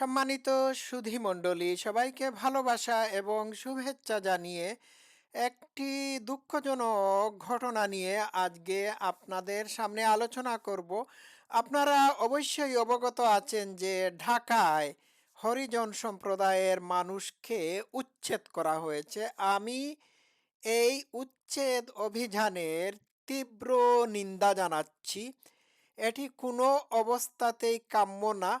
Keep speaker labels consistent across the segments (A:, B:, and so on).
A: সম্মানিত সুধী মণ্ডলী, সবাইকে ভালোবাসা এবং শুভেচ্ছা জানিয়ে একটি দুঃখজনক ঘটনা নিয়ে আজকে আপনাদের সামনে আলোচনা করব। আপনারা অবশ্যই অবগত আছেন যে ঢাকায় হরিজন সম্প্রদায়ের মানুষকে উচ্ছেদ করা হয়েছে। আমি এই উচ্ছেদ অভিযানের তীব্র নিন্দা জানাচ্ছি। এটি কোনো অবস্থাতেই কাম্য না।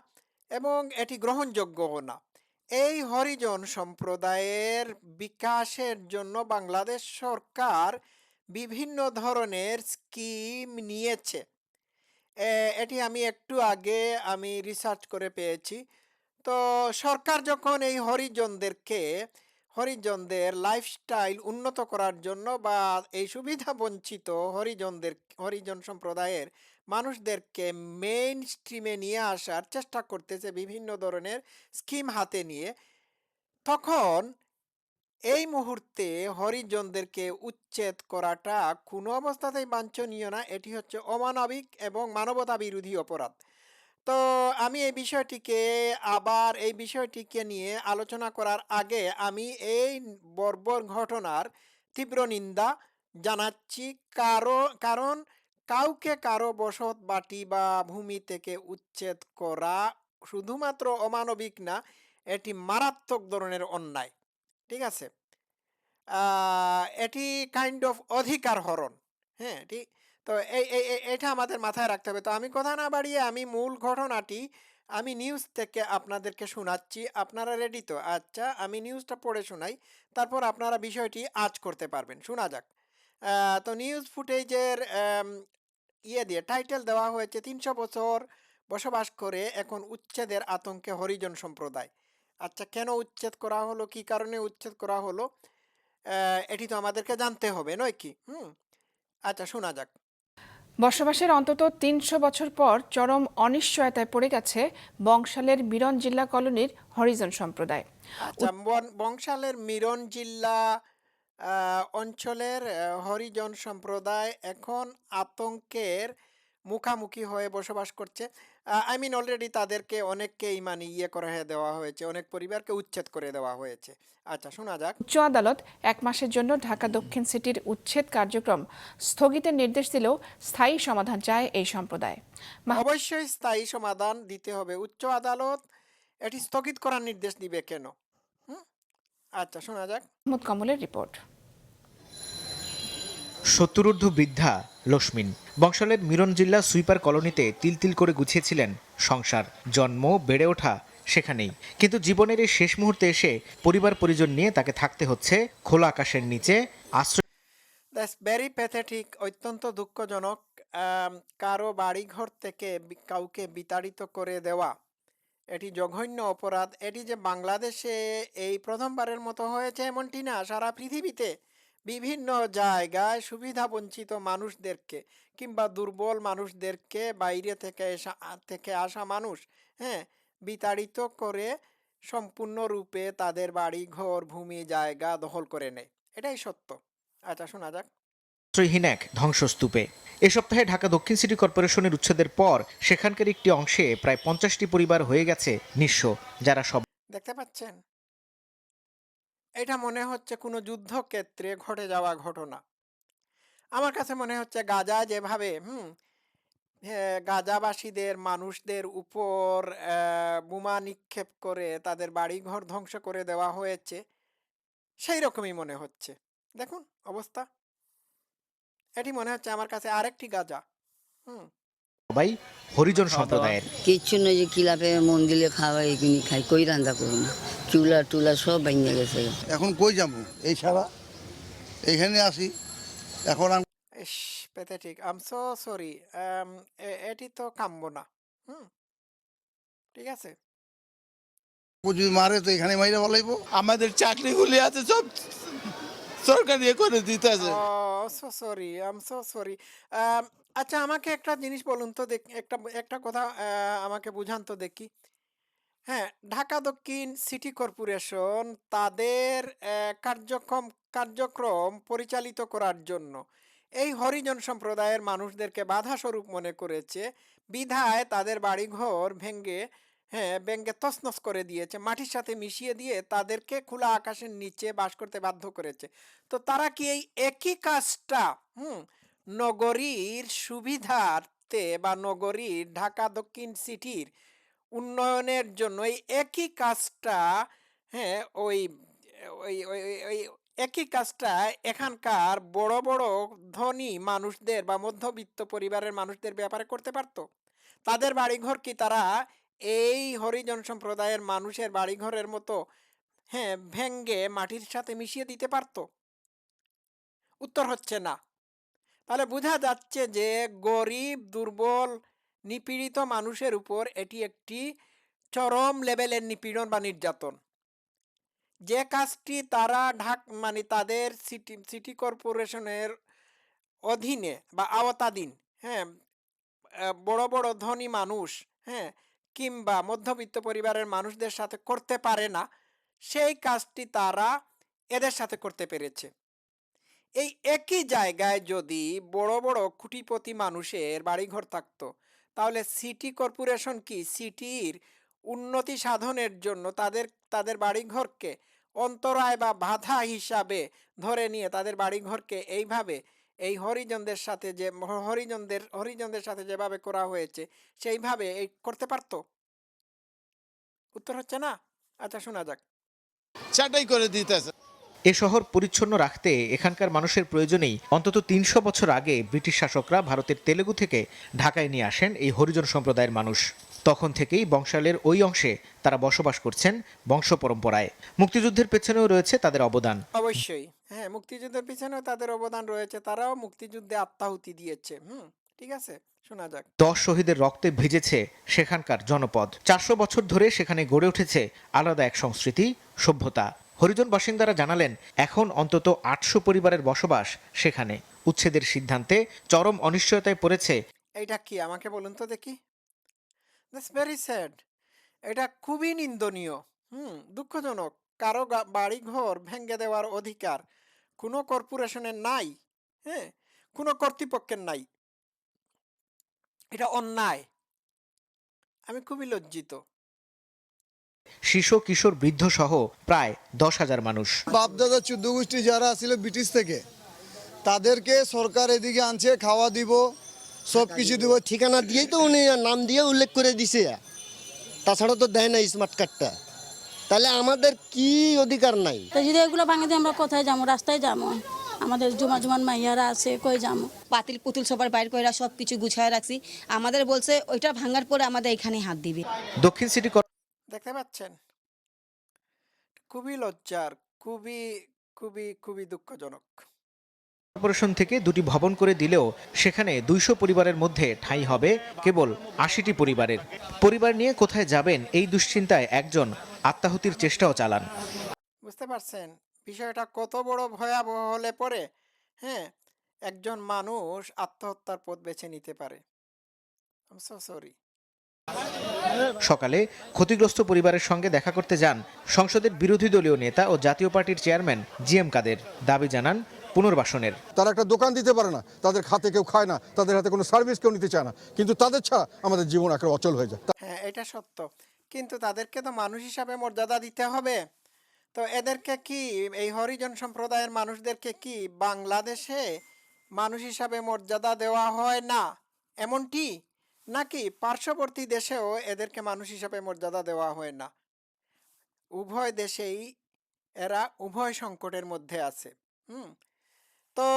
A: এবং এটি গ্রহণযোগ্যও না। এই হরিজন সম্প্রদায়ের বিকাশের জন্য বাংলাদেশ সরকার বিভিন্ন ধরনের স্কিম নিয়েছে। এটি আমি একটু আগে আমি রিসার্চ করে পেয়েছি। তো সরকার যখন এই হরিজনদেরকে, হরিজনদের লাইফস্টাইল উন্নত করার জন্য বা এই সুবিধা বঞ্চিত হরিজনদের, হরিজন সম্প্রদায়ের মানুষদেরকে মেইন স্ট্রিমে নিয়ে আসার চেষ্টা করতেছে বিভিন্ন ধরনের স্কিম হাতে নিয়ে। তখন এই মুহূর্তে হরিজনদেরকে উচ্ছেদ করাটা কোনো অবস্থাতেই বাঞ্ছনীয় না। এটি হচ্ছে অমানবিক এবং মানবতা বিরোধী অপরাধ। তো আমি এই বিষয়টিকে আবার এই বিষয়টিকে নিয়ে আলোচনা করার আগে আমি এই বর্বর ঘটনার তীব্র নিন্দা জানাচ্ছি। কারও, কারণ কাউকে কারও বসত, বাটি বা ভূমি থেকে উচ্ছেদ করা শুধুমাত্র অমানবিক না, এটি মারাত্মক ধরনের অন্যায়। ঠিক আছে? এটি কাইন্ড অফ অধিকার হরণ। হ্যাঁ ঠিক তো এই এটা আমাদের মাথায় রাখতে হবে। তো আমি কথা না বাড়িয়ে আমি মূল ঘটনাটি আমি নিউজ থেকে আপনাদেরকে শোনাচ্ছি। আপনারা রেডি তো? আচ্ছা আমি নিউজটা পড়ে শোনাই। তারপর আপনারা বিষয়টি আজ করতে পারবেন। শোনা যাক। তো নিউজ ফুটেজের ইয়ে দিয়ে টাইটেল দেওয়া হয়েছে তিনশো বছর বসবাস করে এখন উচ্ছেদের আতঙ্কে হরিজন সম্প্রদায়। আচ্ছা কেন উচ্ছেদ করা হলো? কি কারণে উচ্ছেদ করা হলো? এটি তো আমাদেরকে জানতে হবে নয় কি? হুম আচ্ছা শোনা যাক।
B: বসবাসের অন্তত তিনশো বছর পর চরম অনিশ্চয়তায় পড়ে গেছে বংশালের মিরন জিল্লা কলোনির হরিজন সম্প্রদায়।
A: আচ্ছা বংশালের মিরন জিল্লা অঞ্চলের হরিজন সম্প্রদায় এখন আতঙ্কের মুখামুখি হয়ে বসবাস করছে। আই মিন অলরেডি তাদেরকে অনেককেই মানে ইয়ে করে দেওয়া হয়েছে অনেক পরিবারকে উচ্ছেদ করে দেওয়া হয়েছে। আচ্ছা শোনা যাক।
B: উচ্চ আদালত এক মাসের জন্য ঢাকা দক্ষিণ সিটির উচ্ছেদ কার্যক্রম স্থগিতের নির্দেশ দিলেও স্থায়ী সমাধান চায় এই সম্প্রদায়।
A: অবশ্যই স্থায়ী সমাধান দিতে হবে। উচ্চ আদালত এটি স্থগিত করার নির্দেশ দিবে কেন? আচ্ছা শোনা যাক।
B: মাহমুদ কমলের রিপোর্ট।
C: সত্তরূর্ধ্ব বৃদ্ধা লক্ষ্মিন। বংশালের মিরন জিল্লা সুইপার কলোনিতে তিল তিল করে গুছিয়েছিলেন। সংসার জন্ম বেড়ে ওঠা সেখানেই। কিন্তু জীবনের এই শেষ মুহূর্তে এসে পরিবার পরিজন নিয়ে তাকে থাকতে হচ্ছে খোলা আকাশের নিচে আশ্রয়
A: দ্যাটস ভেরি প্যাথেটিক অত্যন্ত দুঃখজনক কারও বাড়িঘর থেকে কাউকে বিতাড়িত করে দেওয়া। এটি জঘন্য অপরাধ। এটি যে বাংলাদেশে এই প্রথমবারের মতো হয়েছে এমনটি না, সারা পৃথিবীতে বিভিন্ন জায়গায় সুবিধা বঞ্চিত মানুষদেরকে কিংবা দুর্বল মানুষদেরকে বাইরে থেকে এসা, থেকে আসা মানুষ হ্যাঁ বিতাড়িত করে সম্পূর্ণরূপে তাদের বাড়ি ঘর ভূমি, জায়গা দখল করে নেয়। এটাই সত্য। আচ্ছা শোনা যাক।
C: আশ্রয়হীন এক ধ্বংসস্তূপে। এ সপ্তাহে ঢাকা দক্ষিণ সিটি কর্পোরেশনের উচ্ছেদের পর সেখানকার একটি অংশে প্রায় পঞ্চাশটি পরিবার হয়ে গেছে নিঃস্ব, যারা সব
A: দেখতে পাচ্ছেন? এটা মনে হচ্ছে কোনো যুদ্ধক্ষেত্রে ঘটে যাওয়া ঘটনা। আমার কাছে মনে হচ্ছে গাজা যেভাবে, হুম গাজাবাসীদের, মানুষদের উপর বোমা নিক্ষেপ করে তাদের বাড়িঘর ধ্বংস করে দেওয়া হয়েছে সেই রকমই মনে হচ্ছে। দেখুন অবস্থা। এটি মনে হচ্ছে আমার কাছে আরেকটি গাজা। হুম।
C: সবাই হরিজন সম্প্রদায়ের।
D: কিচ্ছু নয় যে কিলাপে মন্দিরে খাওয়া এগুলি খাই কই রান্না করব না? চুলা টুলা সব ভেঙে গেছে।
E: এখন কই যাব? এই ছাড়া এইখানে আসি। এখন আমি
A: is pathetic um so sorry এটি তো কাম্য না। হুম। ঠিক আছে?
E: যদি মারে তো এখানে মাইরে বলাইবো
F: আমাদের চাকরিগুলি আছে সব সরকার করে দিতেছে।
A: ও so sorry um so sorry আচ্ছা আমাকে একটা জিনিস বলুন তো দেখ, একটা একটা কথা আমাকে বুঝান তো দেখি। হ্যাঁ ঢাকা দক্ষিণ সিটি কর্পোরেশন তাদের কার্যক্রম কার্যক্রম পরিচালিত করার জন্য এই হরিজন সম্প্রদায়ের মানুষদেরকে বাধা স্বরূপ মনে করেছে। বিধায় তাদের বাড়িঘর ভেঙ্গে হ্যাঁ ব্যাঙ্গে তছনছ করে দিয়েছে। মাটির সাথে মিশিয়ে দিয়ে তাদেরকে খোলা আকাশের নিচে বাস করতে বাধ্য করেছে। তো তারা কি এই একই কাজটা, হুম, নগরীর সুবিধার্থে বা নগরীর ঢাকা দক্ষিণ সিটির উন্নয়নের জন্য এই একই কাজটা হ্যাঁ ওই, ওই- ওই একই কাজটা এখানকার বড় বড় ধনী মানুষদের বা মধ্যবিত্ত পরিবারের মানুষদের ব্যাপারে করতে পারতো? তাদের বাড়িঘর কি তারা এই হরিজন সম্প্রদায়ের মানুষের বাড়িঘরের মতো হ্যাঁ ভেঙ্গে মাটির সাথে মিশিয়ে দিতে পারতো? উত্তর হচ্ছে না। তাহলে বোঝা যাচ্ছে যে গরিব, দুর্বল, নিপীড়িত মানুষের উপর এটি একটি চরম লেভেলের নিপীড়ন বা নির্যাতন। যে কাজটি তারা ঢাক মানে তাদের সিটি সিটি কর্পোরেশনের অধীনে বা আওতাধীন হ্যাঁ বড় বড় ধনী মানুষ হ্যাঁ কিংবা মধ্যবিত্ত পরিবারের মানুষদের সাথে করতে পারে না, সেই কাজটি তারা এদের সাথে করতে পেরেছে। এই একই জায়গায় যদি বড় বড় কুটিপতি মানুষের বাড়িঘর থাকতো, তাহলে সিটি কর্পোরেশন কি সিটির উন্নতি সাধনের জন্য তাদের তাদের বাড়িঘরকে অন্তরায় বা বাধা হিসাবে ধরে নিয়ে তাদের বাড়িঘরকে এইভাবে এই হরিজনদের সাথে যে হরিজনদের হরিজনদের সাথে যেভাবে করা হয়েছে সেইভাবে এই করতে পারতো? উত্তর হচ্ছে না? আচ্ছা শোনা যাক।
F: ছাটাই করে দিতেছে।
C: এ শহর পরিচ্ছন্ন রাখতে এখানকার মানুষের প্রয়োজনেই অন্তত তিনশো বছর আগে ব্রিটিশ শাসকরা ভারতের তেলেগু থেকে ঢাকায় নিয়ে আসেন এই হরিজন সম্প্রদায়ের মানুষ। তখন থেকেই বংশালের ওই অংশে তারা বসবাস করছেন বংশ পরম্পরায়। মুক্তিযুদ্ধের পেছনেও রয়েছে তাদের অবদান।
A: অবশ্যই। হ্যাঁ মুক্তিযুদ্ধের পেছনেও তাদের অবদান রয়েছে। তারাও মুক্তিযুদ্ধে আত্মাহুতি দিয়েছে। হুম ঠিক আছে শোনা যাক।
C: দশ শহীদের রক্তে ভিজেছে সেখানকার জনপদ। চারশো বছর ধরে সেখানে গড়ে উঠেছে আলাদা এক সংস্কৃতি সভ্যতা। হরিজন বাসিন্দারা জানালেন এখন অন্তত আটশো পরিবারের বসবাস সেখানে। উচ্ছেদের সিদ্ধান্তে চরম অনিশ্চয়তায় পড়েছে।
A: এইটা কি? আমাকে বলুন তো দেখি। দ্যাটস ভেরি স্যাড এটা খুবই নিন্দনীয়। হুম দুঃখজনক। কারও বাড়ি ঘর ভেঙে দেওয়ার অধিকার কোনো কর্পোরেশনের নাই হ্যাঁ? কোনো কর্তৃপক্ষের নাই। এটা অন্যায়। আমি খুবই লজ্জিত।
C: শিশু কিশোর বৃদ্ধ সহ প্রায় দশ হাজার মানুষ।
G: বাপদাদা চোদ্দ গোষ্ঠী যারা ছিল ব্রিটিশ থেকে তাদেরকে সরকার এদিকে আনছে খাওয়া দিব সব কিছু দিব
H: ঠিকানা দিয়েই তো উনি নাম দিয়ে উল্লেখ করে দিছে। তাছাড়া তো দেয় না স্মার্ট কার্ডটা তাহলে আমাদের কি অধিকার নাই?
I: তো যদি এগুলো ভাঙে দিয়ে আমরা কোথায় যাব? রাস্তায় যাব? আমাদের জুমা জুমান মাইয়ারা আছে কই যাব?
J: পাতিল পুতুল সবার বাইর করে সব কিছু গুছায় রাখছি। আমাদের বলছে ওইটা ভাঙার পরে আমাদের এখানে হাত দিবে।
C: দক্ষিণ সিটি
A: দেখতে পাচ্ছেন? খুবই লজ্জার খুবই খুবই খুবই দুঃখজনক।
C: কর্পোরেশন থেকে দুটি ভবন করে দিলেও সেখানে দুইশো পরিবারের মধ্যে ঠাঁই হবে কেবল আশিটি পরিবারের। পরিবার নিয়ে কোথায় যাবেন এই দুশ্চিন্তায় একজন আত্মাহুতির চেষ্টাও চালান।
A: বুঝতে পারছেন? বিষয়টা কত বড় ভয়াবহ হলে পরে হ্যাঁ একজন মানুষ আত্মহত্যার পথ বেছে নিতে পারে। সরি
C: সকালে ক্ষতিগ্রস্ত পরিবারের সঙ্গে দেখা করতে যান সংসদের বিরোধী দলীয় নেতা ও জাতীয় পার্টির চেয়ারম্যান জি এম কাদের। দাবি জানান পুনর্বাসনের।
G: তারা একটা দোকান দিতে পারে না তাদের খাতে কেউ খায় না তাদের হাতে কোনো সার্ভিস কেউ নিতে চায় না কিন্তু তাদের ছাড়া আমাদের জীবন একেবারে অচল হয়ে যায়।
A: হ্যাঁ এটা সত্য। কিন্তু তাদেরকে তো মানুষ হিসাবে মর্যাদা দিতে হবে। তো এদেরকে কি এই হরিজন সম্প্রদায়ের মানুষদেরকে কি বাংলাদেশে মানুষ হিসাবে মর্যাদা দেওয়া হয় না? এমনটি? নাকি পার্শ্ববর্তী দেশেও এদেরকে মানুষ হিসাবে মর্যাদা দেওয়া হয় না? উভয় দেশেই এরা উভয় সংকটের মধ্যে আছে। হুম? তো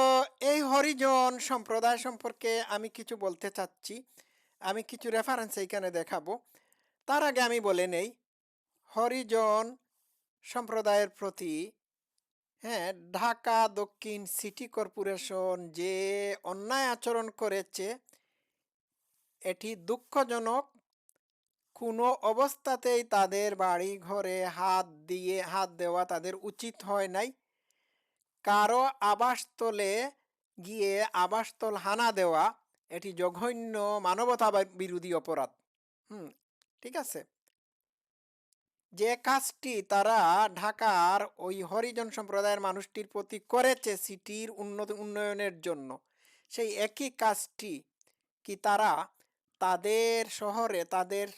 A: এই হরিজন সম্প্রদায় সম্পর্কে আমি কিছু বলতে চাচ্ছি। আমি কিছু রেফারেন্স এইখানে দেখাবো। তার আগে আমি বলে নেই, হরিজন সম্প্রদায়ের প্রতি হ্যাঁ ঢাকা দক্ষিণ সিটি কর্পোরেশন যে অন্যায় আচরণ করেছে, এটি দুঃখজনক। কোনো অবস্থাতেই তাদের বাড়ি ঘরে হাত দিয়ে, হাত দেওয়া তাদের উচিত হয় নাই। কারও আবাসস্থলে গিয়ে আবাসস্থল হানা দেওয়া, এটি জঘন্য মানবতা বিরোধী অপরাধ। হুম, ঠিক আছে। যে কাজটি তারা ঢাকার ওই হরিজন সম্প্রদায়ের মানুষটির প্রতি করেছে সিটির উন্নত, উন্নয়নের জন্য, সেই একই কাজটি কি তারা তাদের শহরে, তাদের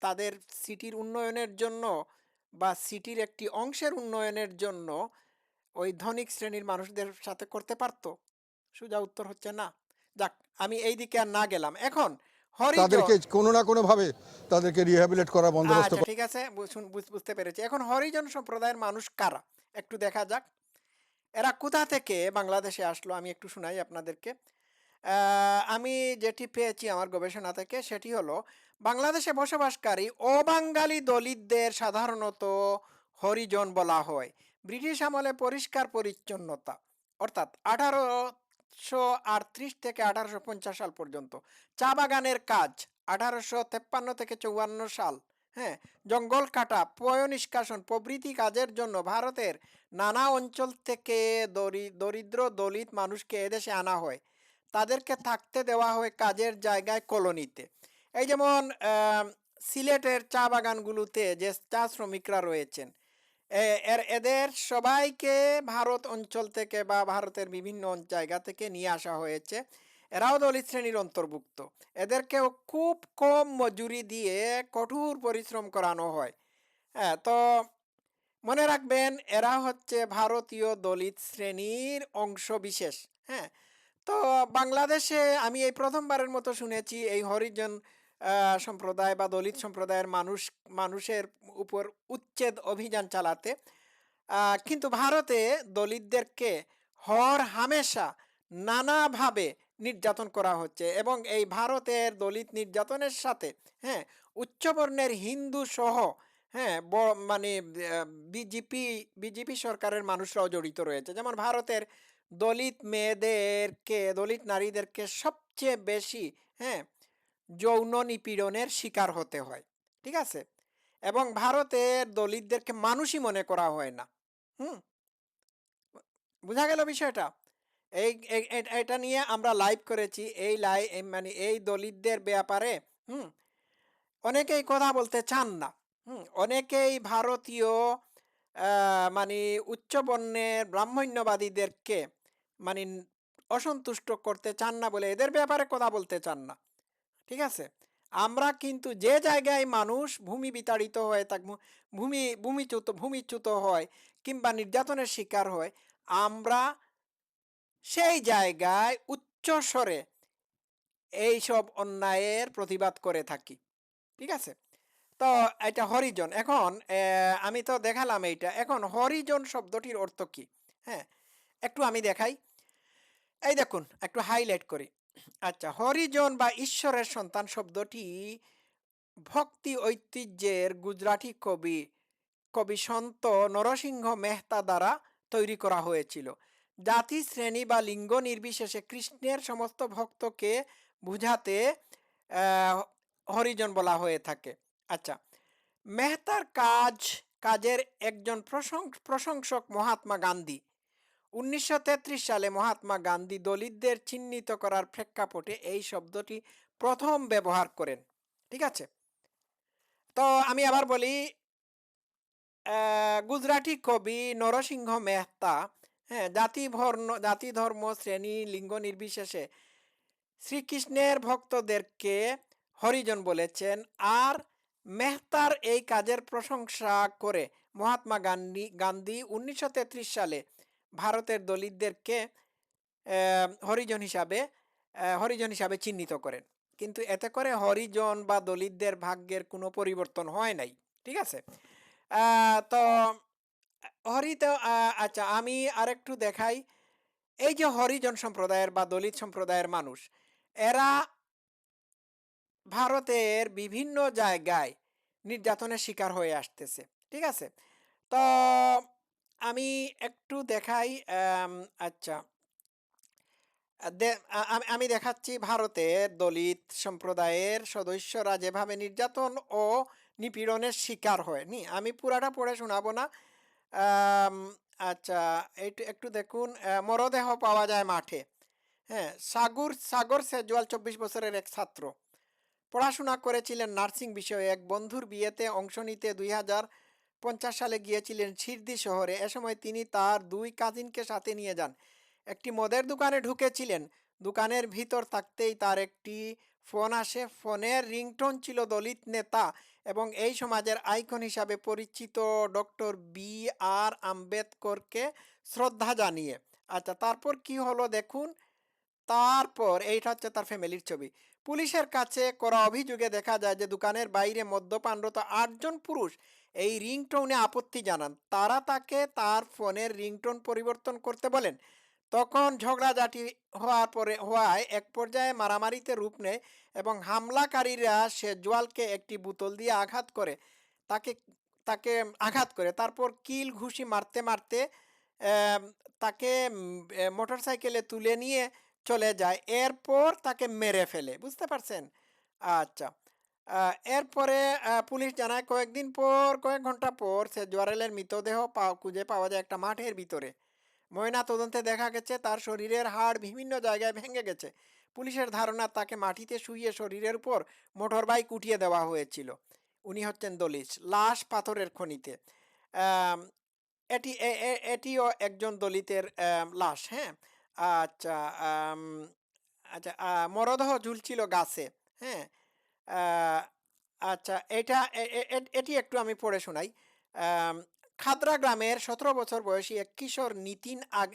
A: তাদের সিটির উন্নয়নের জন্য বা সিটির একটি অংশের উন্নয়নের জন্য ওই ধনিক শ্রেণির মানুষদের সাথে করতে পারতো? সোজা উত্তর হচ্ছে না। যাক আমি এই দিকে আর না গেলাম। এখন
G: তাদেরকে কোনো না কোনো ভাবে তাদেরকে রিহ্যাবিলেট করার বন্দোবস্ত
A: আচ্ছা ঠিক আছে বুঝতে পেরেছি। এখন হরিজন সম্প্রদায়ের মানুষ কারা? একটু দেখা যাক। এরা কোথা থেকে বাংলাদেশে আসলো? আমি একটু শোনাই আপনাদেরকে। আহ, আমি যেটি পেয়েছি আমার গবেষণা থেকে সেটি হলো বাংলাদেশে বসবাসকারী অবাঙ্গালি দলিতদের সাধারণত হরিজন বলা হয়। ব্রিটিশ আমলে পরিষ্কার পরিচ্ছন্নতা, অর্থাৎ আঠারোশো আটত্রিশ থেকে আঠারোশো পঞ্চাশ সাল পর্যন্ত চা বাগানের কাজ আঠারোশো তেপ্পান্ন থেকে চৌয়ান্ন সাল হ্যাঁ জঙ্গল কাটা, পয় নিষ্কাশন প্রভৃতি কাজের জন্য ভারতের নানা অঞ্চল থেকে দরিদ্র দলিত মানুষকে এদেশে আনা হয়। তাদেরকে থাকতে দেওয়া হয় কাজের জায়গায় কলোনিতে। এই যেমন সিলেটের চা বাগানগুলোতে যে চা শ্রমিকরা রয়েছেন এদের সবাইকে ভারত অঞ্চল থেকে বা ভারতের বিভিন্ন জায়গা থেকে নিয়ে আসা হয়েছে। এরাও দলিত শ্রেণির অন্তর্ভুক্ত। এদেরকেও খুব কম মজুরি দিয়ে কঠোর পরিশ্রম করানো হয়। হ্যাঁ তো মনে রাখবেন, এরা হচ্ছে ভারতীয় দলিত শ্রেণির অংশ বিশেষ। হ্যাঁ তো বাংলাদেশে আমি এই প্রথমবারের মতো শুনেছি এই হরিজন সম্প্রদায় বা দলিত সম্প্রদায়ের মানুষ, মানুষের উপর উচ্ছেদ অভিযান চালাতে কিন্তু ভারতে দলিতদেরকে হর হামেশা নানাভাবে নির্যাতন করা হচ্ছে এবং এই ভারতের দলিত নির্যাতনের সাথে হ্যাঁ উচ্চবর্ণের হিন্দু সহ হ্যাঁ মানে বিজেপি বিজেপি সরকারের মানুষরাও জড়িত রয়েছে। যেমন ভারতের দলিত মেয়েদেরকে, দলিত নারীদেরকে সবচেয়ে বেশি হ্যাঁ যৌন নিপীড়নের শিকার হতে হয়, ঠিক আছে? এবং ভারতের দলিতদেরকে মানুষই মনে করা হয় না, হুম? বোঝা গেল বিষয়টা? এই এটা নিয়ে আমরা লাইভ করেছি, এই লাই মানে এই দলিতদের ব্যাপারে, হুম? অনেকেই কথা বলতে চান না, হুম? অনেকেই ভারতীয় মানে উচ্চবর্ণের ব্রাহ্মণ্যবাদীদেরকে মানে অসন্তুষ্ট করতে চান না বলে এদের ব্যাপারে কথা বলতে চান না। ঠিক আছে? আমরা কিন্তু যে জায়গায় মানুষ ভূমি বিতাড়িত হয়ে থাক ভূমি, ভূমিচ্যুত ভূমিচ্যুত হয় কিংবা নির্যাতনের শিকার হয়, আমরা সেই জায়গায় উচ্চ স্বরে এইসব অন্যায়ের প্রতিবাদ করে থাকি। ঠিক আছে? তো এটা হরিজন। এখন আমি তো দেখালাম এইটা। এখন হরিজন শব্দটির অর্থ কি? হ্যাঁ একটু আমি দেখাই। এই দেখুন, একটু হাইলাইট করি। আচ্ছা হরিজন বা ঈশ্বরের সন্তান শব্দটি ভক্তি ঐতিহ্যের গুজরাটি কবি কবি সন্ত নরসিংহ মেহতা দ্বারা তৈরি করা হয়েছিল। জাতি, শ্রেণি বা লিঙ্গ নির্বিশেষে কৃষ্ণের সমস্ত ভক্তকে বুঝাতে হরিজন বলা হয়ে থাকে। আচ্ছা মেহতার কাজ, কাজের একজন প্রশং- প্রশংসক মহাত্মা গান্ধী উনিশশো তেত্রিশ সালে মহাত্মা গান্ধী দলিতদের চিহ্নিত করার প্রেক্ষাপটে এই শব্দটি প্রথম ব্যবহার করেন। ঠিক আছে? তো আমি আবার বলি গুজরাটি কবি নরসিংহ মেহতা হ্যাঁ জাতি বর্ণ জাতি ধর্ম শ্রেণি লিঙ্গ নির্বিশেষে শ্রীকৃষ্ণের ভক্তদেরকে হরিজন বলেছেন, আর মেহতার এই কাজের প্রশংসা করে মহাত্মা গান্ধী গান্ধী উনিশশো তেত্রিশ সালে ভারতের দলিতদেরকে হরিজন হিসাবে হরিজন হিসাবে চিহ্নিত করেন। কিন্তু এতে করে হরিজন বা দলিতদের ভাগ্যের কোনো পরিবর্তন হয় নাই ঠিক আছে? তো হরিত আহ, আচ্ছা আমি আরেকটু দেখাই। এই যে হরিজন সম্প্রদায়ের বা দলিত সম্প্রদায়ের মানুষ এরা ভারতের বিভিন্ন জায়গায় নির্যাতনের শিকার হয়ে আসতেছে ঠিক আছে? তো আমি একটু দেখাই আচ্ছা। আমি দেখাচ্ছি ভারতের দলিত সম্প্রদায়ের সদস্যরা যেভাবে নির্যাতন ও নিপীড়নের শিকার হয়। নি, আমি পুরাটা পড়ে শোনাবো না। আচ্ছা একটু একটু দেখুন মরদেহ পাওয়া যায় মাঠে। হ্যাঁ সাগর সাগর সেজওয়াল চব্বিশ বছরের এক ছাত্র। পড়াশোনা করেছিলেন নার্সিং বিষয়ে। এক বন্ধুর বিয়েতে অংশ নিতে দুই হাজার পঞ্চাশ সালে গিয়েছিলেন সিরদি শহরে। এ সময় তিনি তার দুই কাজিনকে সাথে নিয়ে যান। একটি মদের দোকানে ঢুকেছিলেন। দোকানের ভিতর থাকতেই তার একটি ফোন আসে। ফোনের রিংটোন ছিল দলিত নেতা এবং এই সমাজের আইকন হিসাবে পরিচিত ডক্টর বি আর আম্বেদকরকে শ্রদ্ধা জানিয়ে। আচ্ছা তারপর কি হলো দেখুন। তারপর এইটা হচ্ছে তার ফ্যামিলির ছবি। পুলিশের কাছে করা অভিযোগে দেখা যায় যে দোকানের বাইরে মদ্যপানরত আটজন পুরুষ এই রিংটোনে আপত্তি জানান। তারা তাকে তার ফোনের রিংটোন পরিবর্তন করতে বলেন। তখন ঝগড়াঝাটি হওয়ার পরে, হওয়ায় এক পর্যায়ে মারামারিতে রূপ নেয় এবং হামলাকারীরা সেজওয়ালকে একটি বোতল দিয়ে আঘাত করে। তাকে তাকে আঘাত করে। তারপর কিল ঘুষি মারতে মারতে তাকে মোটর সাইকেলে তুলে নিয়ে চলে যায়। এরপর তাকে মেরে ফেলে। বুঝতে পারছেন? আচ্ছা। এরপরে পুলিশ জানায় কয়েকদিন পর, কয়েক ঘণ্টা পর সে জোয়ারেলের মৃতদেহ খুঁজে পাওয়া যায় একটা মাঠের ভিতরে। ময়না তদন্তে দেখা গেছে, তার শরীরের হাড় বিভিন্ন জায়গায় ভেঙে গেছে। পুলিশের ধারণা, তাকে মাটিতে শুইয়ে শরীরের উপর মোটর বাইক উঠিয়ে দেওয়া হয়েছিল। উনি হচ্ছেন দলিত লাশ পাথরের খনিতে। এটি এটিও একজন দলিতের লাশ হ্যাঁ? আচ্ছা আচ্ছা মরদেহ ঝুলছিল গাছে হ্যাঁ? আচ্ছা এটা এটি একটু আমি পড়ে শোনাই। খাদ্রা গ্রামের সতেরো বছর বয়সী এক কিশোর নিতিন আগ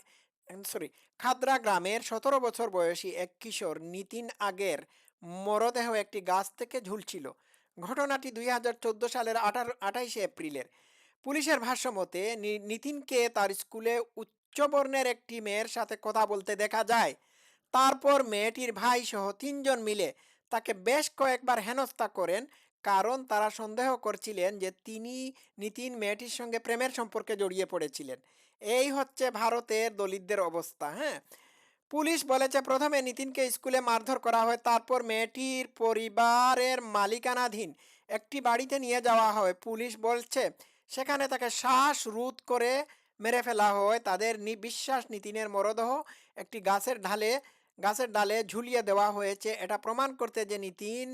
A: সরি খাদ্রা গ্রামের সতেরো বছর বয়সী এক কিশোর নিতিন আগের মরদেহ একটি গাছ থেকে ঝুলছিল। ঘটনাটি দুই হাজার চোদ্দ সালের আঠারো, আঠাইশে এপ্রিলের। পুলিশের ভাষ্য মতে নিতিনকে তার স্কুলে উচ্চবর্ণের একটি মেয়ের সাথে কথা বলতে দেখা যায়। তারপর মেয়েটির ভাই সহ তিনজন মিলে তাকে বেশ কয়েকবার হেনস্থা করেন। কারণ তারা সন্দেহ করছিলেন যে, তিনি নিতিন মেয়েটির সঙ্গে প্রেমের সম্পর্কে জড়িয়ে পড়েছিলেন। এই হচ্ছে ভারতের দলিতদের অবস্থা হ্যাঁ? পুলিশ বলেছে, প্রথমে নিতিনকে স্কুলে মারধর করা হয়, তারপর মেয়েটির পরিবারের মালিকানাধীন একটি বাড়িতে নিয়ে যাওয়া হয়। পুলিশ বলছে, সেখানে তাকে শ্বাস রোধ করে মেরে ফেলা হয়। তাদের বিশ্বাস নিতিনের মরদেহ একটি গাছের ঢালে গাছের ডালে ঝুলিয়ে দেওয়া হয়েছে। এটা প্রমাণ করতে যে নিতিন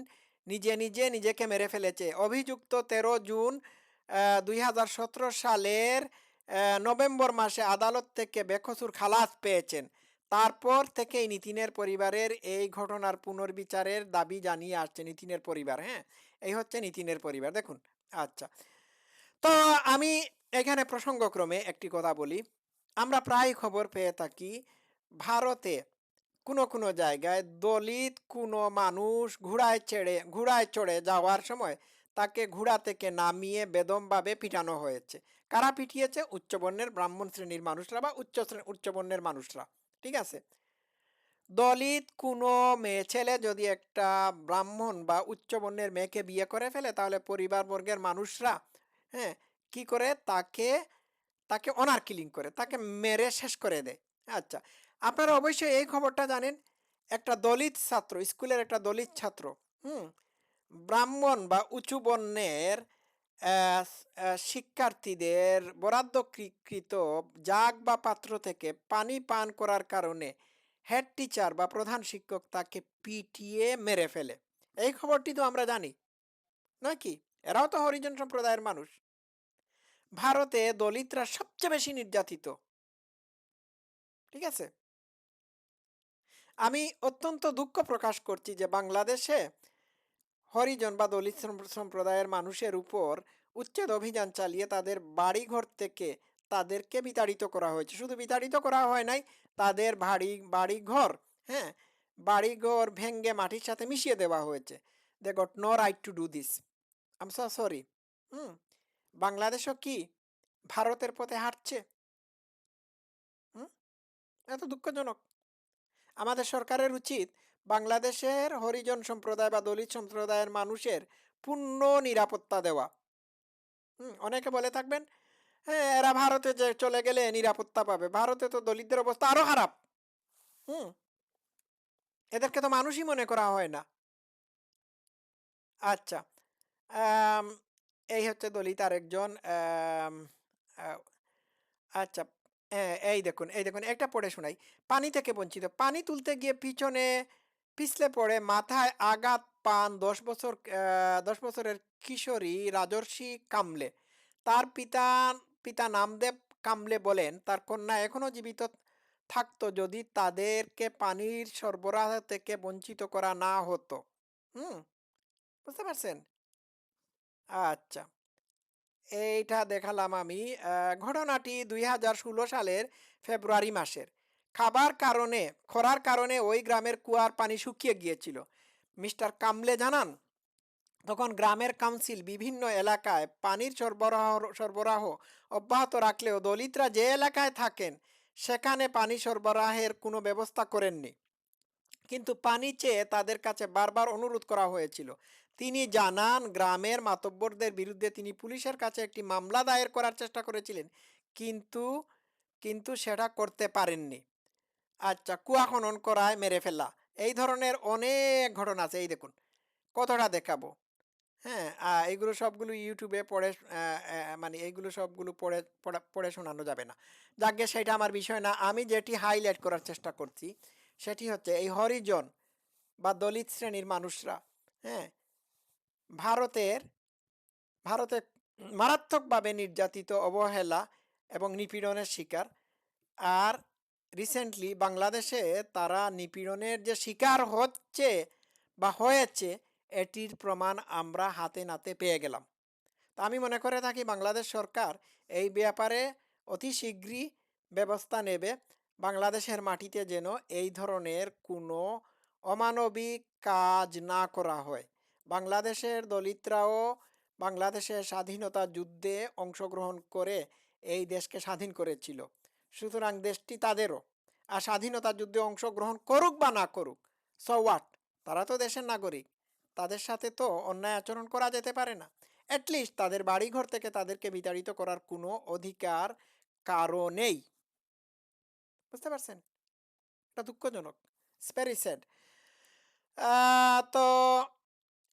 A: নিজে নিজে নিজেকে মেরে ফেলেছে। অভিযুক্ত তেরো জুন দুই হাজার সতেরো সালের নভেম্বর মাসে আদালত থেকে বেকসুর খালাস পেয়েছেন। তারপর থেকেই নিতিনের পরিবারের এই ঘটনার পুনর্বিচারের দাবি জানিয়ে আসছে নিতিনের পরিবার হ্যাঁ? এই হচ্ছে নিতিনের পরিবার, দেখুন। আচ্ছা। তো আমি এখানে প্রসঙ্গক্রমে একটি কথা বলি। আমরা প্রায় খবর পেয়ে থাকি, ভারতে কোনো কোনো জায়গায় দলিত কোনো মানুষ ঘোড়ায় ছেড়ে, ঘোড়ায় চড়ে যাওয়ার সময় তাকে ঘোড়া থেকে নামিয়ে বেদমভাবে পিটানো হয়েছে। কারা পিটিয়েছে? উচ্চবর্ণের ব্রাহ্মণ শ্রেণির মানুষরা বা উচ্চ উচ্চবর্ণের মানুষরা, ঠিক আছে? দলিত কোনো মেয়ে ছেলে যদি একটা ব্রাহ্মণ বা উচ্চবর্ণের মেয়েকে বিয়ে করে ফেলে, তাহলে পরিবারবর্গের মানুষরা হ্যাঁ কি করে? তাকে তাকে অনার কিলিং করে, তাকে মেরে শেষ করে দেয়। আচ্ছা আপনারা অবশ্যই এই খবরটা জানেন, একটা দলিত ছাত্র, স্কুলের একটা দলিত ছাত্র, হুম? ব্রাহ্মণ বা উঁচু বর্ণের শিক্ষার্থীদের বরাদ্দকৃত জাগ বা পাত্র থেকে পানি পান করার কারণে হেড টিচার বা প্রধান শিক্ষক তাকে পিটিয়ে মেরে ফেলে। এই খবরটি তো আমরা জানি নাকি এরাও তো হরিজন সম্প্রদায়ের মানুষ। ভারতে দলিতরা সবচেয়ে বেশি নির্যাতিত। ঠিক আছে? আমি অত্যন্ত দুঃখ প্রকাশ করছি যে বাংলাদেশে হরিজন বা দলিত সম্প্র- সম্প্রদায়ের মানুষের উপর উচ্ছেদ অভিযান চালিয়ে তাদের বাড়িঘর থেকে তাদেরকে বিতাড়িত করা হয়েছে। শুধু বিতাড়িত করা হয় নাই, তাদের বাড়ি বাড়িঘর হ্যাঁ? বাড়িঘর ভেঙ্গে মাটির সাথে মিশিয়ে দেওয়া হয়েছে। They got no right to do this um so sorry hmm? বাংলাদেশও কি ভারতের পথে হাঁটছে? হুম? এত দুঃখজনক। আমাদের সরকারের উচিত বাংলাদেশের হরিজন সম্প্রদায় বা দলিত সম্প্রদায়ের মানুষের পূর্ণ নিরাপত্তা দেওয়া। হুম, অনেকে বলে থাকবেন হ্যাঁ এরা ভারতে যে চলে গেলে নিরাপত্তা পাবে। ভারতে তো দলিতদের অবস্থা আরও খারাপ। হুম। এদেরকে তো মানুষই মনে করা হয় না। আচ্ছা এই হচ্ছে দলিত আরেকজন আচ্ছা এই দেখুন এই দেখুন, একটা পড়ে শোনাই। পানি থেকে বঞ্চিত। পানি তুলতে গিয়ে পিছনে পিছলে পড়ে মাথায় আঘাত পান দশ বছর দশ বছরের কিশোরী রাজর্ষি কামলে। তার পিতা পিতা নামদেব কামলে বলেন, তার কন্যা এখনও জীবিত থাকতো যদি তাদেরকে পানির সরবরাহ থেকে বঞ্চিত করা না হতো। হুম, বুঝতে পারছেন? আচ্ছা। এইটা দেখালাম আমি ঘটনাটি দুই হাজার ষোলো সালের ফেব্রুয়ারি মাসের। খাবার কারণে, খরার কারণে ওই গ্রামের কুয়ার পানি শুকিয়ে গিয়েছিল। মিস্টার কামলে জানান, তখন গ্রামের কাউন্সিল বিভিন্ন এলাকায় পানির সরবরাহ সরবরাহ অব্যাহত রাখলেও দলিতরা যে এলাকায় থাকেন, সেখানে পানি সরবরাহের কোনো ব্যবস্থা করেননি। কিন্তু পানি চেয়ে তাদের কাছে বারবার অনুরোধ করা হয়েছিল। তিনি জানান, গ্রামের মাতব্বরদের বিরুদ্ধে তিনি পুলিশের কাছে একটি মামলা দায়ের করার চেষ্টা করেছিলেন। কিন্তু কিন্তু সেটা করতে পারেননি। আচ্ছা কুয়া খনন করায় মেরে ফেলা এই ধরনের অনেক ঘটনা আছে। এই দেখুন কতটা দেখাবো। হ্যাঁ এইগুলো সবগুলো ইউটিউবে পড়ে মানে এইগুলো সবগুলো পড়া- পড়ে শোনানো যাবে না। যাকে সেটা আমার বিষয় না, আমি যেটি হাইলাইট করার চেষ্টা করছি, সেটি হচ্ছে এই হরিজন বা দলিত শ্রেণির মানুষরা হ্যাঁ ভারতের ভারতে মারাত্মকভাবে নির্যাতিত অবহেলা এবং নিপীড়নের শিকার। আর রিসেন্টলি বাংলাদেশে তারা নিপীড়নের যে শিকার হচ্ছে বা হয়েছে, এটির প্রমাণ আমরা হাতে নাতে পেয়ে গেলাম। তা আমি মনে করে থাকি বাংলাদেশ সরকার এই ব্যাপারে অতি শীঘ্রই ব্যবস্থা নেবে। বাংলাদেশের মাটিতে যেন এই ধরনের কোনো অমানবিক কাজ না করা হয়। বাংলাদেশের দলিতরাও বাংলাদেশের স্বাধীনতা যুদ্ধে অংশগ্রহণ করে এই দেশকে স্বাধীন করেছিল। সুতরাং দেশটি তাদেরও। আর স্বাধীনতা যুদ্ধে অংশগ্রহণ করুক বা না করুক সো তারা তো দেশের নাগরিক। তাদের সাথে তো অন্যায় আচরণ করা যেতে পারে না। অ্যাটলিস্ট তাদের বাড়িঘর থেকে তাদেরকে বিতাড়িত করার কোনো অধিকার কারও নেই। বুঝতে পারছেন? এটা দুঃখজনক। স্যাড তো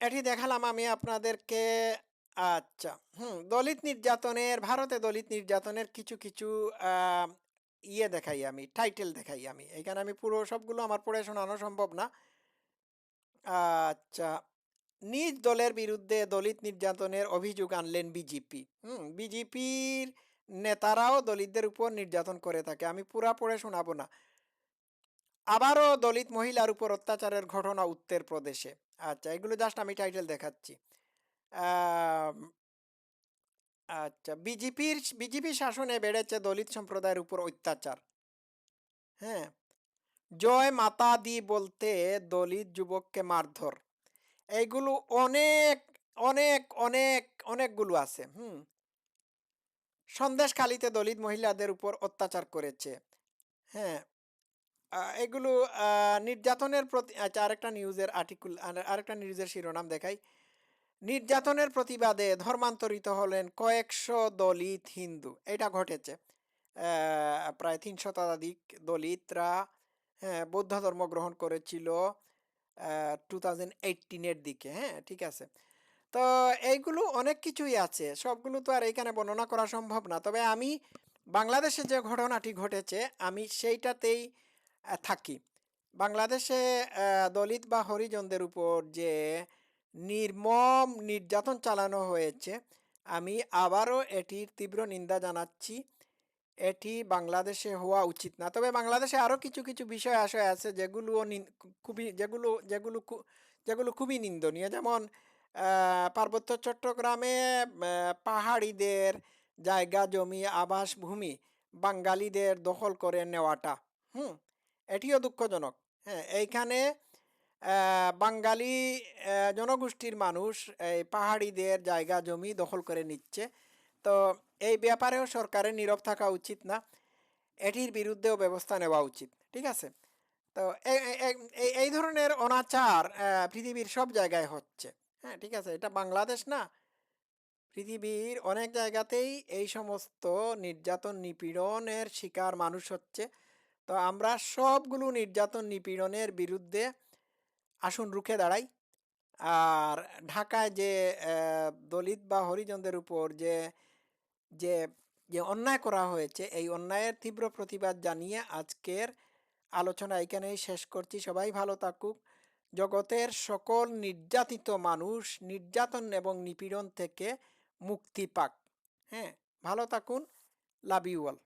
A: এটি দেখালাম আমি আপনাদেরকে। আচ্ছা হুম, দলিত নির্যাতনের, ভারতে দলিত নির্যাতনের কিছু কিছু ইয়ে দেখাই আমি, টাইটেল দেখাই আমি। এখানে আমি পুরো সবগুলো আমার পড়ে শোনানো সম্ভব না। আচ্ছা নিজ দলের বিরুদ্ধে দলিত নির্যাতনের অভিযোগ আনলেন বিজেপি। হুম, বিজেপির নেতারাও দলিতদের উপর নির্যাতন করে থাকে, আমি পুরা পড়ে শোনাবো না। আবারও দলিত মহিলার উপর অত্যাচারের ঘটনা উত্তরপ্রদেশে আচ্ছা এগুলো জাস্ট আমি টাইটেল দেখাচ্ছি। আচ্ছা বিজেপির বিজেপি শাসনে বেড়েছে দলিত সম্প্রদায়ের উপর অত্যাচার। হ্যাঁ? জয় মাতা দি বলতে দলিত যুবককে মারধর। এইগুলো অনেক অনেক অনেক, অনেকগুলো আছে, হুম? সন্দেশখালিতে দলিত মহিলাদের উপর অত্যাচার করেছে। হ্যাঁ? এগুলো নির্যাতনের প্রতি আচ্ছা আরেকটা নিউজের আর্টিকেল আরেকটা নিউজের শিরোনাম দেখাই। নির্যাতনের প্রতিবাদে ধর্মান্তরিত হলেন কয়েকশো দলিত হিন্দু। এটা ঘটেছে। প্রায় তিন শতাধিক দলিতরা হ্যাঁ বৌদ্ধ ধর্ম গ্রহণ করেছিল টু থাউজেন্ড দিকে হ্যাঁ ঠিক আছে। তো এইগুলো অনেক কিছুই আছে। সবগুলো তো আর এখানে বর্ণনা করা সম্ভব না। তবে আমি বাংলাদেশে যে ঘটনাটি ঘটেছে, আমি সেইটাতেই থাকি। বাংলাদেশে দলিত বা হরিজনদের উপর যে নির্মম নির্যাতন চালানো হয়েছে, আমি আবারও এটির তীব্র নিন্দা জানাচ্ছি। এটি বাংলাদেশে হওয়া উচিত না। তবে বাংলাদেশে আরও কিছু কিছু বিষয় আশয় আছে যেগুলো নিন- খুবই যেগুলো যেগুলো যেগুলো খুবই নিন্দনীয়। যেমন পার্বত্য চট্টগ্রামে পাহাড়িদের জায়গা, জমি, আবাসভূমি বাঙালিদের দখল করে নেওয়াটা। হুম? এটিও দুঃখজনক। হ্যাঁ এইখানে বাঙালি জনগোষ্ঠীর মানুষ এই পাহাড়িদের জায়গা, জমি দখল করে নিচ্ছে। তো এই ব্যাপারেও সরকারের নীরব থাকা উচিত না। এটির বিরুদ্ধেও ব্যবস্থা নেওয়া উচিত, ঠিক আছে? তো এই ধরনের অনাচার পৃথিবীর সব জায়গায় হচ্ছে। হ্যাঁ ঠিক আছে? এটা বাংলাদেশ না। পৃথিবীর অনেক জায়গাতেই এই সমস্ত নির্যাতন, নিপীড়নের শিকার মানুষ হচ্ছে। তো আমরা সবগুলো নির্যাতন নিপীড়নের বিরুদ্ধে আসুন রুখে দাঁড়াই। আর ঢাকায় যে দলিত বা হরিজনদের উপর যে যে যে অন্যায় করা হয়েছে, এই অন্যায়ের তীব্র প্রতিবাদ জানিয়ে আজকের আলোচনা এখানেই শেষ করছি। সবাই ভালো থাকুক। জগতের সকল নির্যাতিত মানুষ নির্যাতন এবং নিপীড়ন থেকে মুক্তি পাক। হ্যাঁ ভালো থাকুন। Love you all.